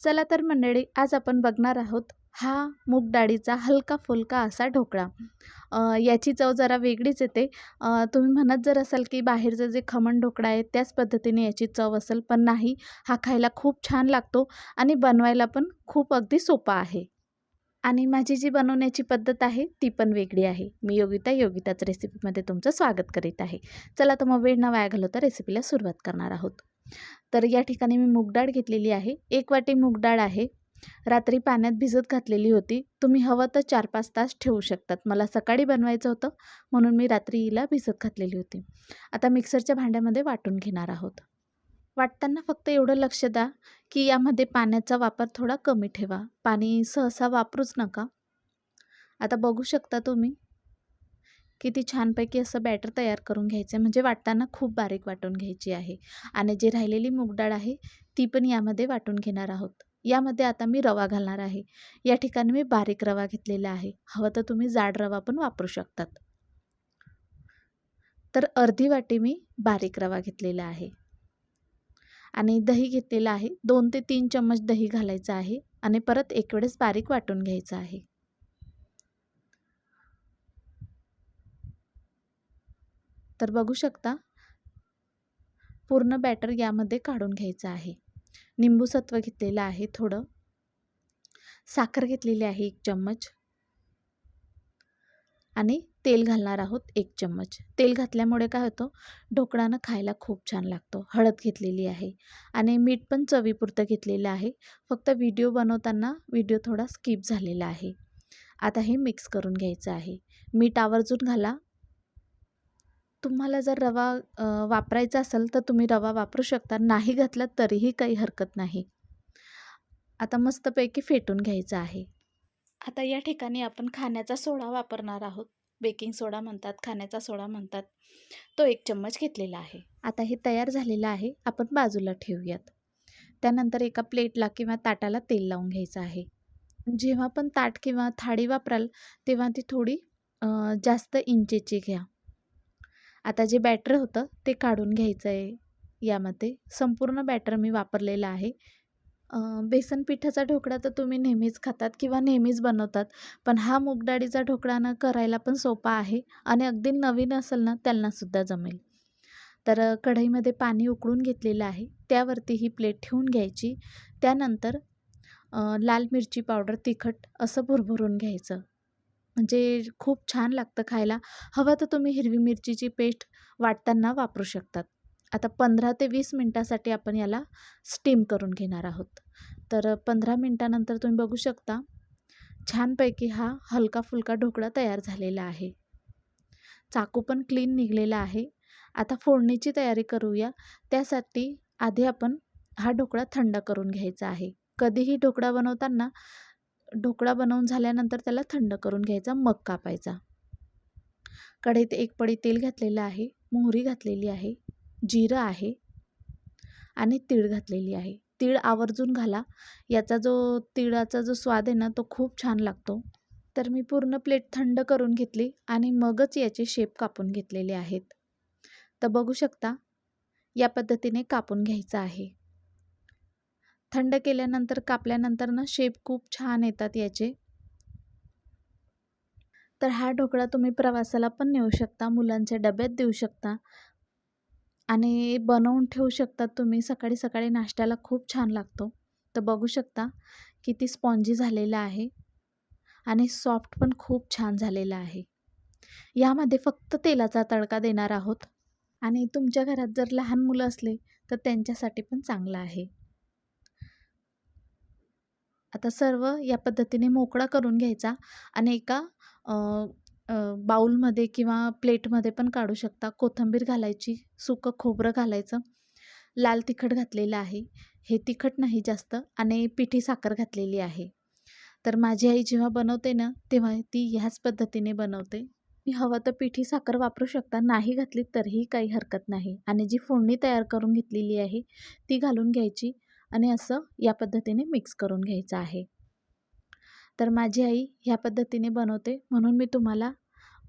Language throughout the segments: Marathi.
चला तर मंडळी आज आपण बघणार आहोत हा मूग डाळीचा हलका फुलका असा ढोकळा. याची चव जरा वेगळीच येते. तुम्ही म्हणत जर असाल की बाहेरचं जे खमण ढोकळा आहे त्याच पद्धतीने याची चव असेल पण नाही हा खायला खूप छान लागतो आणि बनवायला पण खूप अगदी सोपा आहे. आणि माझी जी बनवण्याची पद्धत आहे ती पण वेगळी आहे. मी योगिता योगिताच रेसिपीमध्ये तुमचं स्वागत करीत आहे. चला तर मग वेळ न वाया घालवता रेसिपीला सुरुवात करणार आहोत. तर या ठिकाणी मी मूगडाळ घेतलेली आहे. एक वाटी मूगडाळ आहे. रात्री पाण्यात भिजत घातलेली होती. तुम्ही हवं तर चार पाच तास ठेवू शकतात. मला सकाळी बनवायचं होतं म्हणून मी रात्री हिला भिजत घातलेली होती. आता मिक्सरच्या भांड्यामध्ये वाटून घेणार आहोत. वाटताना फक्त एवढं लक्ष द्या की यामध्ये पाण्याचा वापर थोडा कमी ठेवा. पाणी सहसा वापरूच नका. आता बघू शकता तुम्ही किती छानपैकी असं बॅटर तयार करून घ्यायचं आहे. म्हणजे वाटताना खूप बारीक वाटून घ्यायची आहे. आणि जी राहिलेली मूगडाळ आहे ती पण यामध्ये वाटून घेणार आहोत. यामध्ये आता मी रवा घालणार आहे. या ठिकाणी मी बारीक रवा घेतलेला आहे. हवं तर तुम्ही जाड रवा पण वापरू शकतात. तर अर्धी वाटी मी बारीक रवा घेतलेला आहे. आणि दही घेतलेलं आहे. दोन ते तीन चम्मच दही घालायचं आहे. आणि परत एक वेळेस बारीक वाटून घ्यायचं आहे. तर बघू शकता. पूर्ण बॅटर यामध्ये काढून घ्यायचं आहे. निंबू सत्व घेतलेलं आहे थोडं. साखर घेतलेली आहे एक चम्मच. आणि तेल घालणार आहोत एक चम्मच. तेल घातल्यामुळे काय होतं? ढोकळानं खायला खूप छान लागतो. हळद घेतलेली आहे. आणि मीठ पण चवीपुरतं घेतलेलं आहे. फक्त व्हिडिओ बनवताना व्हिडिओ थोडा स्किप झालेला आहे. आता हे मिक्स करून घ्यायचं आहे. मीठ आवर्जून घाला. तुम्हाला जर रवा वापरायचा असेल तर तुम्ही रवा वापरू शकता. नाही घातला तरीही काही हरकत नाही. आता मस्तपैकी फेटून घ्यायचं आहे. आता या ठिकाणी आपण खाण्याचा सोडा वापरणार आहोत. बेकिंग सोडा म्हणतात खाण्याचा सोडा म्हणतात. तो एक चम्मच घेतलेला आहे. आता हे तयार झालेलं आहे. आपण बाजूला ठेवूयात. त्यानंतर एका प्लेटला किंवा ताटाला तेल लावून घ्यायचं आहे. जेव्हा पण ताट किंवा थाळी वापराल तेव्हा ती थोडी जास्त इंचेची घ्या. आता जे बॅटर होतं ते काढून घ्यायचं आहे यामध्ये. संपूर्ण बॅटर मी वापरलेलं आहे. बेसन पिठाचा ढोकळा तर तुम्ही नेहमीच खातात किंवा नेहमीच बनवतात पण हा मूगडाळीचा ढोकळा ना करायला पण सोपा आहे आणि अगदी नवीन असेल ना त्यांनासुद्धा जमेल. तर कढईमध्ये पाणी उकळून घेतलेलं आहे. त्यावरती ही प्लेट ठेवून घ्यायची. त्यानंतर लाल मिरची पावडर तिखट असं भुरभुरून घ्यायचं. म्हणजे खूप छान लागतं खायला. हवं तर तुम्ही हिरवी मिरचीची पेस्ट वाटताना वापरू शकतात. आता पंधरा ते वीस मिनटासाठी आपण याला स्टीम करून घेणार आहोत. तर पंधरा मिनटानंतर तुम्ही बघू शकता छानपैकी हा हलका फुलका ढोकळा तयार झालेला आहे. चाकू पण क्लीन निघलेला आहे. आता फोडणीची तयारी करूया. त्यासाठी आधी आपण हा ढोकळा थंड करून घ्यायचा आहे. कधीही ढोकळा बनवताना ढोकळा बनवून झाल्यानंतर त्याला थंड करून घ्यायचा मग कापायचा. कढईत एक पडी तेल घातलेलं आहे मोहरी घातलेली आहे जिरं आहे आणि तीळ घातलेली आहे. तीळ आवर्जून घाला. याचा जो तिळाचा जो स्वाद आहे ना तो खूप छान लागतो. तर मी पूर्ण प्लेट थंड करून घेतली आणि मगच याचे शेप कापून घेतलेले आहेत. तर बघू शकता या पद्धतीने कापून घ्यायचं आहे. थंड केल्यानंतर कापल्यानंतर ना शेप खूप छान येतात याचे. तर हा ढोकळा तुम्ही प्रवासाला पण नेऊ शकता मुलांच्या डब्यात देऊ शकता आणि बनवून ठेवू शकता तुम्ही. सकाळी सकाळी नाश्त्याला खूप छान लागतो. तर बघू शकता किती स्पॉन्जी झालेला आहे आणि सॉफ्ट पण खूप छान झालेला आहे. यामध्ये फक्त तेलाचा तडका देणार आहोत आणि तुमच्या घरात जर लहान मुलं असले तर त्यांच्यासाठी पण चांगलं आहे. आता सर्व या पद्धतीने मोकळा करून घ्यायचा आणि एका बाऊलमध्ये किंवा प्लेटमध्ये पण काढू शकता. कोथिंबीर घालायची सुकं खोबरं घालायचं. लाल तिखट घातलेलं आहे. हे तिखट नाही जास्त आणि पिठी साखर घातलेली आहे. तर माझी आई जेव्हा बनवते ना तेव्हा ती ह्याच पद्धतीने बनवते. मी हवं तर पिठी साखर वापरू शकता. नाही घातली तरीही काही हरकत नाही. आणि जी फोडणी तयार करून घेतलेली आहे ती घालून घ्यायची. आणि असं या पद्धतीने मिक्स करून घ्यायचं आहे. तर माझी आई ह्या पद्धतीने बनवते म्हणून मी तुम्हाला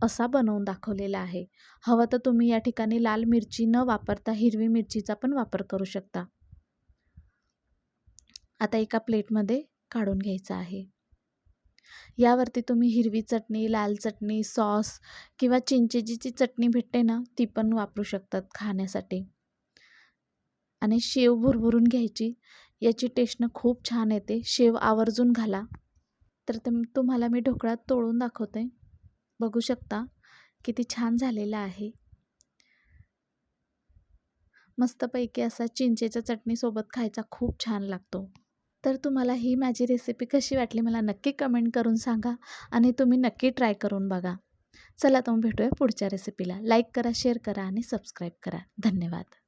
असा बनवून दाखवलेला आहे. हवं तर तुम्ही या ठिकाणी लाल मिरची न वापरता हिरवी मिरचीचा पण वापर करू शकता. आता एका प्लेटमध्ये काढून घ्यायचं आहे. यावरती तुम्ही हिरवी चटणी लाल चटणी सॉस किंवा चिंचेची चटणी भेटते ना ती पण वापरू शकतात खाण्यासाठी. आणि शेव भुरभुरून घ्यायची. याची टेस्टनं खूप छान येते. शेव आवर्जून घाला. तर ते तुम्हाला मी ढोकळा तोडून दाखवते. बघू शकता किती छान झालेला आहे. मस्तपैकी असा चिंचेच्या चटणीसोबत खायचा खूप छान लागतो. तर तुम्हाला ही माझी रेसिपी कशी वाटली मला नक्की कमेंट करून सांगा आणि तुम्ही नक्की ट्राय करून बघा. चला तुम्ही भेटूया पुढच्या रेसिपीला लाईक करा शेअर करा आणि सबस्क्राईब करा. धन्यवाद.